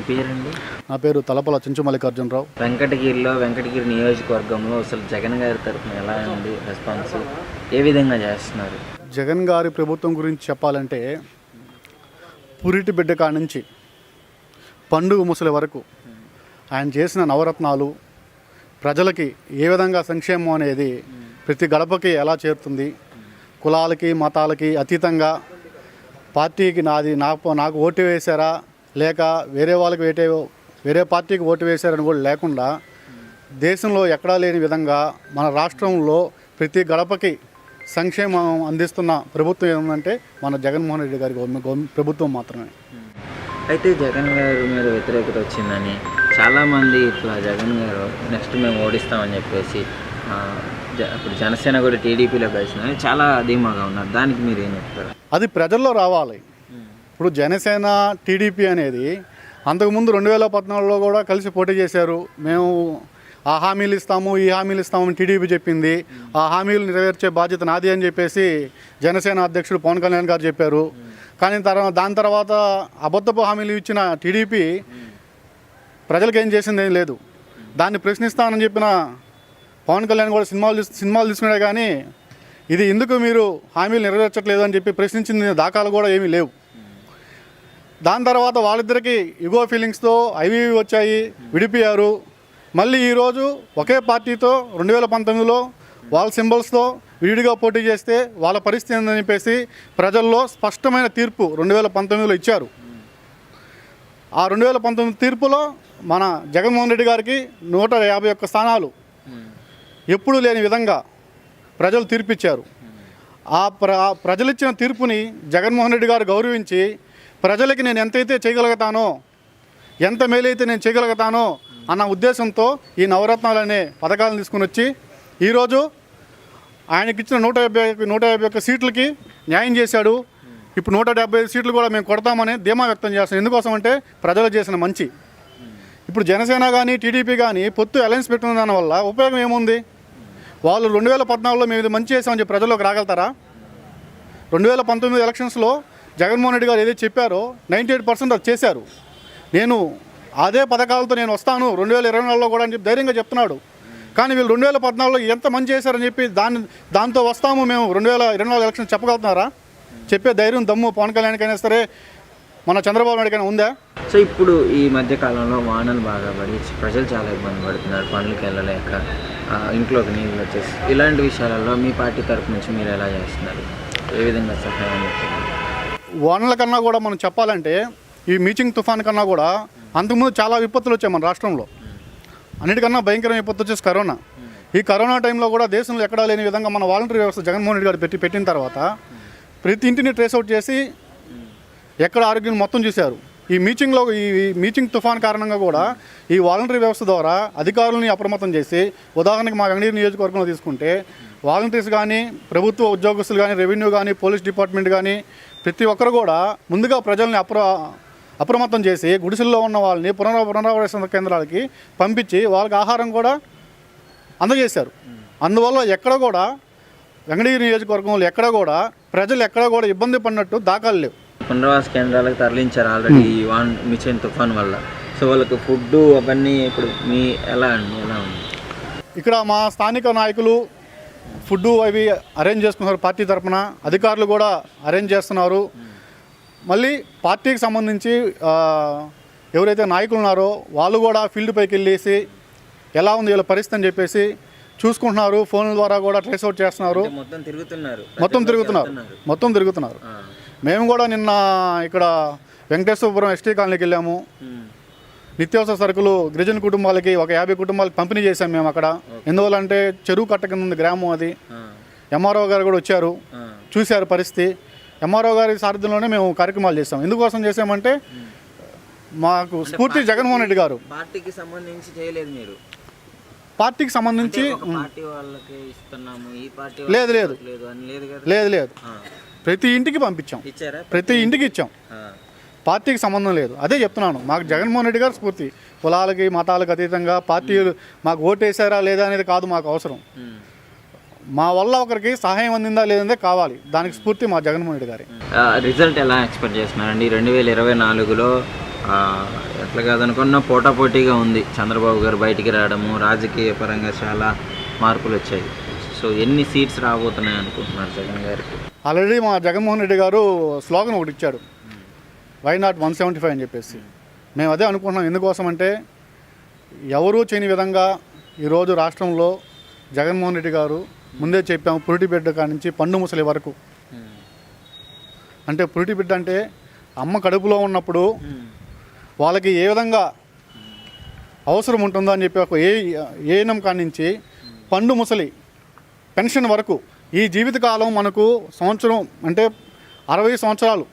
మీ పేరండి? నా పేరు తలపల చించు మల్లికార్జునరావు. వెంకటగిరిలో వెంకటగిరి నియోజకవర్గంలో అసలు జగన్ గారి తరఫున ఎలా ఉంది రెస్పాన్స్? ఏ విధంగా చేస్తున్నారు? జగన్ గారి ప్రభుత్వం గురించి చెప్పాలంటే పురిటి బిడ్డ కాడ నుంచి పండుగ ముసలి వరకు ఆయన చేసిన నవరత్నాలు ప్రజలకి ఏ విధంగా సంక్షేమం అనేది ప్రతి గడపకి ఎలా చేరుతుంది కులాలకి మతాలకి అతీతంగా పార్టీకి నాది నాకు నాకు ఓటు వేశారా లేక వేరే వాళ్ళకి వేటే వేరే పార్టీకి ఓటు వేశారని కూడా లేకుండా దేశంలో ఎక్కడా లేని విధంగా మన రాష్ట్రంలో ప్రతి గడపకి సంక్షేమం అందిస్తున్న ప్రభుత్వం ఏమంటే మన జగన్మోహన్ రెడ్డి గారి ప్రభుత్వం మాత్రమే. అయితే జగన్ గారి మీద వ్యతిరేకత వచ్చిందని చాలామంది ఇట్లా జగన్ గారు నెక్స్ట్ మేము ఓడిస్తామని చెప్పేసి ఇప్పుడు జనసేన కూడా టీడీపీలో కలిసిందని చాలా ధీమాగా ఉన్నారు. దానికి మీరు ఏం చెప్తారు? అది ప్రజల్లో రావాలి. ఇప్పుడు జనసేన టీడీపీ అనేది అంతకుముందు రెండు వేల పద్నాలుగులో కూడా కలిసి పోటీ చేశారు. మేము ఆ హామీలు ఇస్తాము ఈ హామీలు ఇస్తామని టీడీపీ చెప్పింది. ఆ హామీలు నెరవేర్చే బాధ్యత నాది అని చెప్పేసి జనసేన అధ్యక్షుడు పవన్ కళ్యాణ్ గారు చెప్పారు. కానీ తర్వాత దాని తర్వాత అబద్ధపు హామీలు ఇచ్చిన టీడీపీ ప్రజలకు ఏం చేసింది ఏం లేదు. దాన్ని ప్రశ్నిస్తానని చెప్పిన పవన్ కళ్యాణ్ కూడా సినిమాలు సినిమాలు తీసుకున్నాడే కానీ ఇది ఎందుకు మీరు హామీలు నెరవేర్చట్లేదు అని చెప్పి ప్రశ్నించిన దాఖలు కూడా ఏమీ లేవు. దాని తర్వాత వాళ్ళిద్దరికి ఇగో ఫీలింగ్స్తో ఐవీవీ వచ్చాయి విడిపోయారు. మళ్ళీ ఈరోజు ఒకే పార్టీతో రెండు వేల పంతొమ్మిదిలో వాళ్ళ సింబల్స్తో విడిగా పోటీ చేస్తే వాళ్ళ పరిస్థితి ఏందని చెప్పేసి ప్రజల్లో స్పష్టమైన తీర్పు రెండు వేల పంతొమ్మిదిలో ఇచ్చారు. ఆ రెండు వేల పంతొమ్మిది తీర్పులో మన జగన్మోహన్ రెడ్డి గారికి నూట యాభై ఒక్క స్థానాలు ఎప్పుడూ లేని విధంగా ప్రజలు తీర్పిచ్చారు. ఆ ప్ర ఆ ప్రజలిచ్చిన తీర్పుని జగన్మోహన్ రెడ్డి గారు గౌరవించి ప్రజలకి నేను ఎంతైతే చేయగలుగుతానో ఎంత మేలైతే నేను చేయగలుగుతానో అన్న ఉద్దేశంతో ఈ నవరత్నాలు అనే పథకాలను తీసుకుని వచ్చి ఈరోజు ఆయనకిచ్చిన నూట యాభై నూట యాభై ఒక్క సీట్లకి న్యాయం చేశాడు. ఇప్పుడు నూట డెబ్బై ఐదు సీట్లు కూడా మేము కొడతామని ధీమా వ్యక్తం చేస్తాం ఎందుకోసం అంటే ప్రజలు చేసిన మంచి. ఇప్పుడు జనసేన కానీ టీడీపీ కానీ పొత్తు అలయన్స్ పెట్టిన దాని వల్ల ఉపయోగం ఏముంది? వాళ్ళు రెండు వేల పద్నాలుగులో మేము ఇది మంచి చేసామని చెప్పి ప్రజల్లోకి రాగలుగుతారా? రెండు వేల పంతొమ్మిది ఎలక్షన్స్లో జగన్మోహన్ రెడ్డి గారు ఏదైతే చెప్పారో నైంటీ ఎయిట్ పర్సెంట్ అది చేశారు. నేను అదే పథకాలతో నేను వస్తాను రెండు వేల ఇరవై నాలుగులో కూడా అని చెప్పి ధైర్యంగా చెప్తున్నాడు. కానీ వీళ్ళు రెండు వేల పద్నాలుగులో ఎంత మంచి చేశారని చెప్పి దాన్ని దాంతో వస్తాము మేము రెండు వేల ఇరవై నాలుగు ఎలక్షన్ చెప్పగలుగుతున్నారా? చెప్పే ధైర్యం దమ్ము పవన్ కళ్యాణ్కైనా సరే మన చంద్రబాబు నాయుడుకైనా ఉందా? సో ఇప్పుడు ఈ మధ్య కాలంలో వానలు బాగా పడి ప్రజలు చాలా ఇబ్బంది పడుతున్నారు పనులకు వెళ్ళలేక ఇంట్లోకి నీళ్ళు వచ్చేసి. ఇలాంటి విషయాలలో మీ పార్టీ తరపు నుంచి మీరు ఎలా చేస్తున్నారు? ఏ విధంగా సహాయం చేస్తున్నారు? వానల కన్నా కూడా మనం చెప్పాలంటే ఈ మీచింగ్ తుఫాన్ కన్నా కూడా అంతకుముందు చాలా విపత్తులు వచ్చాయి మన రాష్ట్రంలో. అన్నిటికన్నా భయంకరమైన విపత్తు వచ్చేసి కరోనా. ఈ కరోనా టైంలో కూడా దేశంలో ఎక్కడా లేని విధంగా మన వాలంటరీ వ్యవస్థ జగన్మోహన్ రెడ్డి గారు పెట్టి పెట్టిన తర్వాత ప్రతి ఇంటిని ట్రేస్ అవుట్ చేసి ఎక్కడ ఆరోగ్యం మొత్తం చూశారు. ఈ మీచింగ్లో ఈ మీచింగ్ తుఫాన్ కారణంగా కూడా ఈ వాలంటరీ వ్యవస్థ ద్వారా అధికారులని అప్రమత్తం చేసి ఉదాహరణకి మా వెంగళీరు నియోజకవర్గంలో తీసుకుంటే వాలంటీర్స్ కానీ ప్రభుత్వ ఉద్యోగస్తులు కానీ రెవెన్యూ కానీ పోలీస్ డిపార్ట్మెంట్ కానీ ప్రతి ఒక్కరు కూడా ముందుగా ప్రజల్ని అప్ర అప్రమత్తం చేసి గుడిసెల్లో ఉన్న వాళ్ళని పునరా పునరావాస కేంద్రాలకి పంపించి వాళ్ళకి ఆహారం కూడా అందజేశారు. అందువల్ల ఎక్కడ కూడా వెంకటగిరి నియోజకవర్గంలో ఎక్కడ కూడా ప్రజలు ఎక్కడ కూడా ఇబ్బంది పడినట్టు దాఖలు లేవు. పునరావాస కేంద్రాలకు తరలించారు ఆల్రెడీ ఈ వాన్ మిషన్ తుఫాన్ వల్ల. సో వాళ్ళకి ఫుడ్ అవన్నీ ఇప్పుడు మీ ఎలా అండి? ఎలా ఉంది? ఇక్కడ మా స్థానిక నాయకులు ఫుడ్ అవి అరేంజ్ చేసుకున్నారు పార్టీ తరఫున అధికారులు కూడా అరేంజ్ చేస్తున్నారు. మళ్ళీ పార్టీకి సంబంధించి ఎవరైతే నాయకులు ఉన్నారో వాళ్ళు కూడా ఫీల్డ్ పైకి వెళ్ళేసి ఎలా ఉంది వీళ్ళ పరిస్థితి అని చెప్పేసి చూసుకుంటున్నారు. ఫోన్ల ద్వారా కూడా ట్రేస్ అవుట్ చేస్తున్నారు. మొత్తం తిరుగుతున్నారు. మొత్తం తిరుగుతున్నారు. మొత్తం తిరుగుతున్నారు. మేము కూడా నిన్న ఇక్కడ వెంకటేశ్వరపురం ఎస్టీ కాలనీకి వెళ్ళాము. నిత్యావసర సరుకులు గిరిజన కుటుంబాలకి ఒక యాభై కుటుంబాలకు పంపిణీ చేశాం మేము అక్కడ. ఎందువల్ల అంటే చెరువు కట్ట కింద ఉంది గ్రామం అది. ఎంఆర్ఓ గారు కూడా వచ్చారు. చూశారు పరిస్థితి. ఎంఆర్ఓ గారి సారథ్యంలోనే మేము కార్యక్రమాలు చేసాం ఎందుకోసం చేసామంటే మాకు స్ఫూర్తి జగన్మోహన్ రెడ్డి గారు. పార్టీకి సంబంధించి చేయలేదు మీరు? పార్టీకి సంబంధించి లేదు, లేదు. లేదు లేదు. ప్రతి ఇంటికి పంపించాం. ఇచ్చారా? ప్రతి ఇంటికి ఇచ్చాం. పార్టీకి సంబంధం లేదు. అదే చెప్తున్నాను. మాకు జగన్మోహన్ రెడ్డి గారు స్ఫూర్తి. కులాలకి మతాలకు అతీతంగా పార్టీలు మాకు ఓటేసారా లేదా అనేది కాదు మాకు అవసరం. మా వల్ల ఒకరికి సహాయం అందిందా లేదందే కావాలి. దానికి స్ఫూర్తి మా జగన్మోహన్ రెడ్డి గారి. రిజల్ట్ ఎలా ఎక్స్పెక్ట్ చేస్తున్నారండి? రెండు వేల ఇరవై నాలుగులో ఎట్లా కాదనుకున్నా పోటాపోటీగా ఉంది చంద్రబాబు గారు బయటికి రావడము. రాజకీయ పరంగా చాలా మార్పులు వచ్చాయి. సో ఎన్ని సీట్స్ రాబోతున్నాయి అనుకుంటున్నారు జగన్ గారికి ఆల్రెడీ మా జగన్మోహన్ రెడ్డి గారు స్లోగన్ ఒకటి ఇచ్చాడు why not one seventy five అని చెప్పేసి మేము అదే అనుకుంటున్నాం ఎందుకోసం అంటే ఎవరూ చేయని విధంగా ఈరోజు రాష్ట్రంలో జగన్మోహన్ రెడ్డి గారు ముందే చెప్పాము పురిటి బిడ్డ కాడి నుంచి పండు ముసలి వరకు అంటే పురిటి బిడ్డ అంటే అమ్మ కడుపులో ఉన్నప్పుడు వాళ్ళకి ఏ విధంగా అవసరం ఉంటుందో అని చెప్పి ఒక ఏ ఏనం కాడి నుంచి పండు ముసలి పెన్షన్ వరకు. ఈ జీవితకాలం మనకు సంవత్సరం అంటే అరవై సంవత్సరాలు.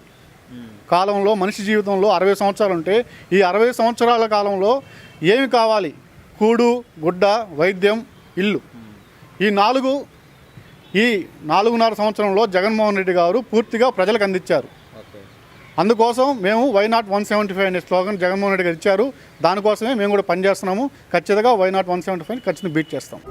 కాలంలో మనిషి జీవితంలో అరవై సంవత్సరాలు ఉంటే ఈ అరవై సంవత్సరాల కాలంలో ఏమి కావాలి? కూడు గుడ్డ వైద్యం ఇల్లు. ఈ నాలుగు ఈ నాలుగున్నర సంవత్సరంలో జగన్మోహన్ రెడ్డి గారు పూర్తిగా ప్రజలకు అందించారు. అందుకోసం మేము why not one seventy five అనే స్లోగన్ జగన్మోహన్ రెడ్డి గారు ఇచ్చారు. దానికోసమే మేము కూడా పనిచేస్తున్నాము. ఖచ్చితంగా why not one seventy five ఖచ్చితంగా బీట్ చేస్తాం.